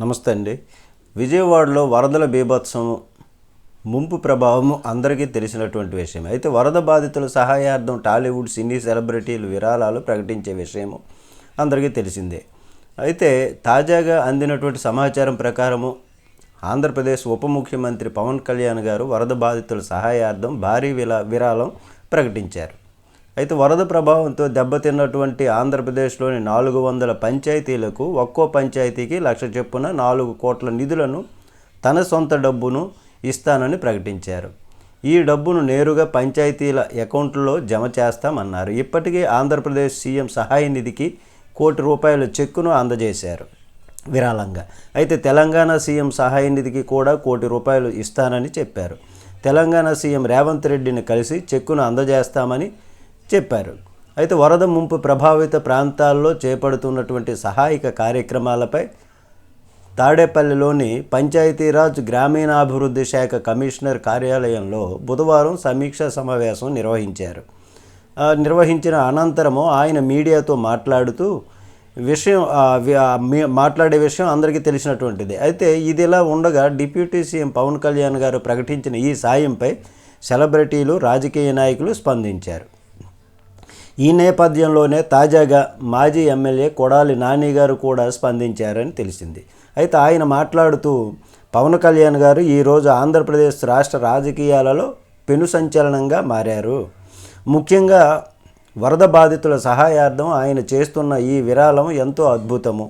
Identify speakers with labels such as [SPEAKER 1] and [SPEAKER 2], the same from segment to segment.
[SPEAKER 1] నమస్తే అండి. విజయవాడలో వరదల బీభత్సం ముంపు ప్రభావం అందరికీ తెలిసినటువంటి విషయం అయితే వరద బాధితుల సహాయార్థం టాలీవుడ్ సినీ సెలబ్రిటీలు విరాళాలు ప్రకటించే విషయము అందరికీ తెలిసిందే. అయితే తాజాగా అందినటువంటి సమాచారం ప్రకారము ఆంధ్రప్రదేశ్ ఉప ముఖ్యమంత్రి పవన్ కళ్యాణ్ గారు వరద బాధితుల సహాయార్థం భారీ విలా విరాళం ప్రకటించారు. అయితే వరద ప్రభావంతో దెబ్బతిన్నటువంటి ఆంధ్రప్రదేశ్లోని నాలుగు వందల పంచాయతీలకు ఒక్కో పంచాయతీకి లక్ష చొప్పున నాలుగు కోట్ల నిధులను తన సొంత డబ్బును ఇస్తానని ప్రకటించారు. ఈ డబ్బును నేరుగా పంచాయతీల అకౌంట్లో జమ చేస్తామన్నారు. ఇప్పటికే ఆంధ్రప్రదేశ్ సీఎం సహాయ నిధికి కోటి రూపాయల చెక్కును అందజేశారు. విరాళంగా. అయితే తెలంగాణ సీఎం సహాయ నిధికి కూడా కోటి రూపాయలు ఇస్తానని చెప్పారు. తెలంగాణ సీఎం రేవంత్ రెడ్డిని కలిసి చెక్కును అందజేస్తామని చెప్పారు. అయితే వరద ముంపు ప్రభావిత ప్రాంతాల్లో చేపడుతున్నటువంటి సహాయక కార్యక్రమాలపై తాడేపల్లిలోని పంచాయతీరాజ్ గ్రామీణాభివృద్ధి శాఖ కమిషనర్ కార్యాలయంలో బుధవారం సమీక్షా సమావేశం నిర్వహించారు. నిర్వహించిన అనంతరము ఆయన మీడియాతో మాట్లాడుతూ విషయం మాట్లాడే విషయం అందరికీ తెలిసినటువంటిది. అయితే ఇదిలా ఉండగా డిప్యూటీ సీఎం పవన్ కళ్యాణ్ గారు ప్రకటించిన ఈ సాయంపై సెలబ్రిటీలు రాజకీయ నాయకులు స్పందించారు. ఈ నేపథ్యంలోనే తాజాగా మాజీ ఎమ్మెల్యే కొడాలి నాని గారు కూడా స్పందించారని తెలిసింది. అయితే ఆయన మాట్లాడుతూ పవన్ కళ్యాణ్ గారు ఈరోజు ఆంధ్రప్రదేశ్ రాష్ట్ర రాజకీయాలలో పెను సంచలనంగా మారారు. ముఖ్యంగా వరద బాధితుల సహాయార్థం ఆయన చేస్తున్న ఈ విరాళం ఎంతో అద్భుతము.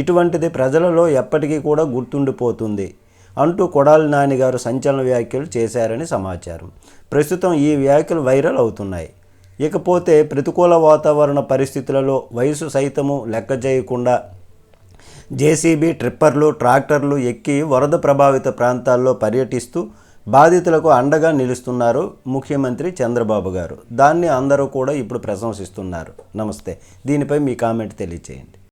[SPEAKER 1] ఇటువంటిది ప్రజలలో ఎప్పటికీ కూడా గుర్తుండిపోతుంది అంటూ కొడాలి నాని గారు సంచలన వ్యాఖ్యలు చేశారని సమాచారం. ప్రస్తుతం ఈ వ్యాఖ్యలు వైరల్ అవుతున్నాయి. ఇకపోతే ప్రతికూల వాతావరణ పరిస్థితులలో వయసు సైతము లెక్క చేయకుండా జేసీబీ ట్రిప్పర్లు ట్రాక్టర్లు ఎక్కి వరద ప్రభావిత ప్రాంతాల్లో పర్యటిస్తూ బాధితులకు అండగా నిలుస్తున్నారు ముఖ్యమంత్రి చంద్రబాబు గారు. దాన్ని అందరూ కూడా ఇప్పుడు ప్రశంసిస్తున్నారు. నమస్తే. దీనిపై మీ కామెంట్ తెలియచేయండి.